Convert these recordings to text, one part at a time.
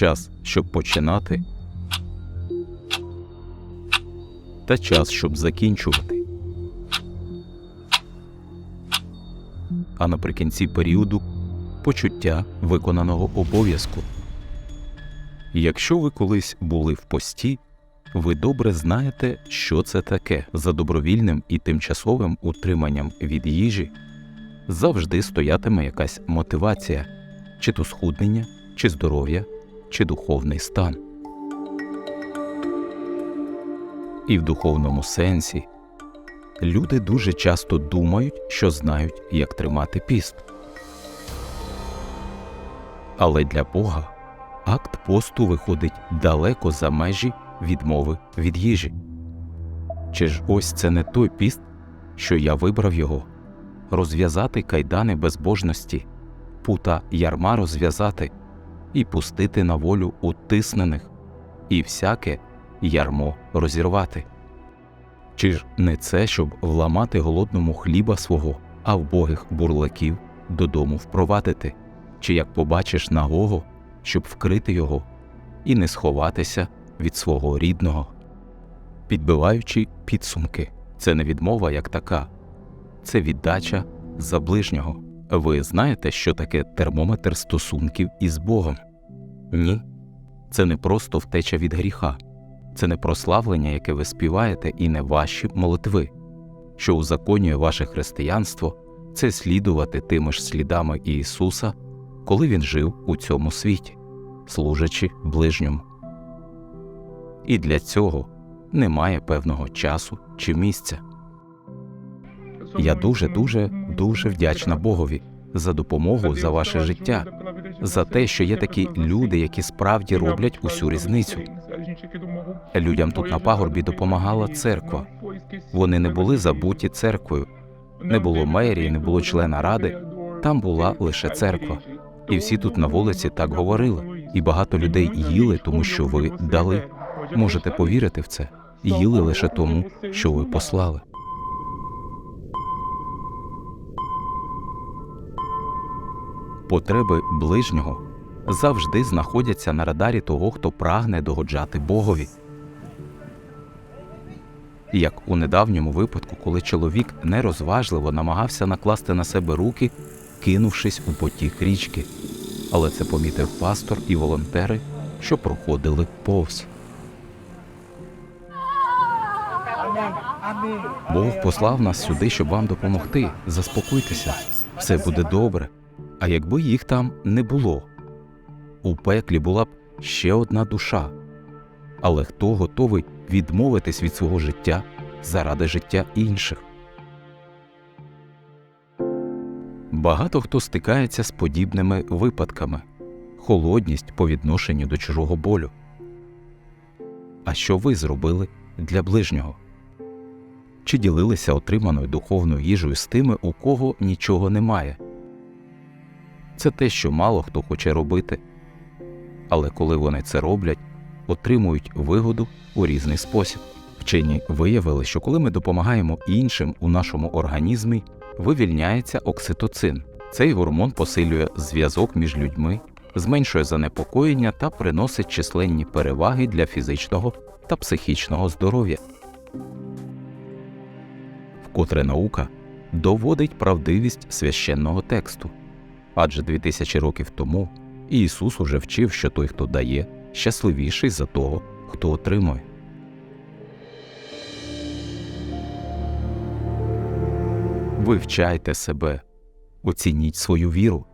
час, щоб починати, та час, щоб закінчувати. А наприкінці періоду почуття виконаного обов'язку. Якщо ви колись були в пості, ви добре знаєте, що це таке за добровільним і тимчасовим утриманням від їжі завжди стоятиме якась мотивація, чи то схуднення, чи здоров'я, чи духовний стан. І в духовному сенсі люди дуже часто думають, що знають, як тримати піст. Але для Бога акт посту виходить далеко за межі відмови від їжі. Чи ж ось це не той піст, що я вибрав його розв'язати кайдани безбожності, пута ярма розв'язати і пустити на волю утиснених, і всяке ярмо розірвати. Чи ж не це, щоб вламати голодному хліба свого, а вбогих бурлаків додому впровадити, чи як побачиш нагого, щоб вкрити його і не сховатися від свого рідного? Підбиваючи підсумки, це не відмова як така, це віддача за ближнього. Ви знаєте, що таке термометр стосунків із Богом? Ні. Це не просто втеча від гріха, це не прославлення, яке ви співаєте, і не ваші молитви, що узаконює ваше християнство, це слідувати тими ж слідами Ісуса, коли Він жив у цьому світі, служачи ближньому. І для цього немає певного часу чи місця. Я дуже, дуже, дуже вдячна Богові за допомогу за ваше життя, за те, що є такі люди, які справді роблять усю різницю. Людям тут на пагорбі допомагала церква. Вони не були забуті церквою, не було мерії, не було члена ради. Там була лише церква. І всі тут на вулиці так говорили, і багато людей їли, тому що ви дали. Можете повірити в це, їли лише тому, що ви послали. Потреби ближнього завжди знаходяться на радарі того, хто прагне догоджати Богові. Як у недавньому випадку, коли чоловік нерозважливо намагався накласти на себе руки, кинувшись у потік річки, але це помітив пастор і волонтери, що проходили повз. Бог послав нас сюди, щоб вам допомогти. Заспокойтеся, все буде добре. А якби їх там не було, у пеклі була б ще одна душа. Але хто готовий відмовитись від свого життя заради життя інших? Багато хто стикається з подібними випадками холодність по відношенню до чужого болю. А що ви зробили для ближнього? Чи ділилися отриманою духовною їжею з тими, у кого нічого немає? Це те, що мало хто хоче робити. Але коли вони це роблять, отримують вигоду у різний спосіб. Вчені виявили, що коли ми допомагаємо іншим у нашому організмі, вивільняється окситоцин. Цей гормон посилює зв'язок між людьми, зменшує занепокоєння та приносить численні переваги для фізичного та психічного здоров'я. Вкотре наука доводить правдивість священного тексту. Адже 2000 років тому Ісус уже вчив, що той, хто дає, щасливіший за того, хто отримує. Вивчайте себе, оцініть свою віру.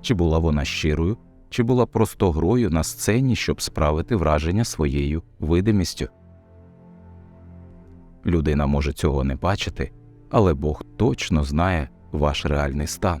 Чи була вона щирою, чи була просто грою на сцені, щоб справити враження своєю видимістю. Людина може цього не бачити, але Бог точно знає ваш реальний стан.